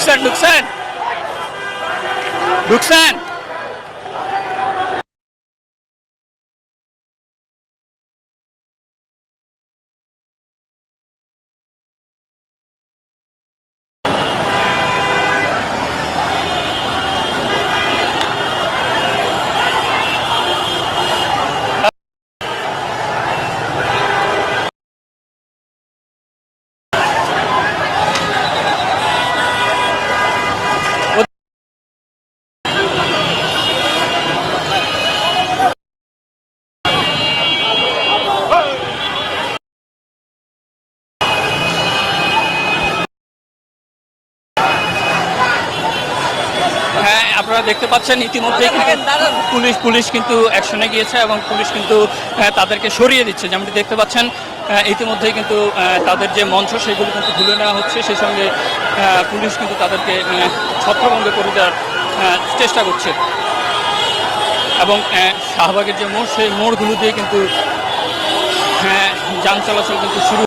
Nixon, Nixon. Nixon. হ্যাঁ আপনারা দেখতে পাচ্ছেন ইতিমধ্যেই কিন্তু পুলিশ পুলিশ কিন্তু অ্যাকশনে গিয়েছে এবং পুলিশ কিন্তু তাদেরকে সরিয়ে দিচ্ছে। যেমনটি দেখতে পাচ্ছেন ইতিমধ্যেই কিন্তু তাদের যে মঞ্চ সেগুলো কিন্তু খুলে নেওয়া হচ্ছে। সেই সঙ্গে পুলিশ কিন্তু তাদেরকে আহ, ছত্রভঙ্গ করে দেওয়ার চেষ্টা করছে। এবং শাহবাগের যে মোড় সেই মোড়গুলো দিয়ে কিন্তু হ্যাঁ, যান চলাচল কিন্তু শুরু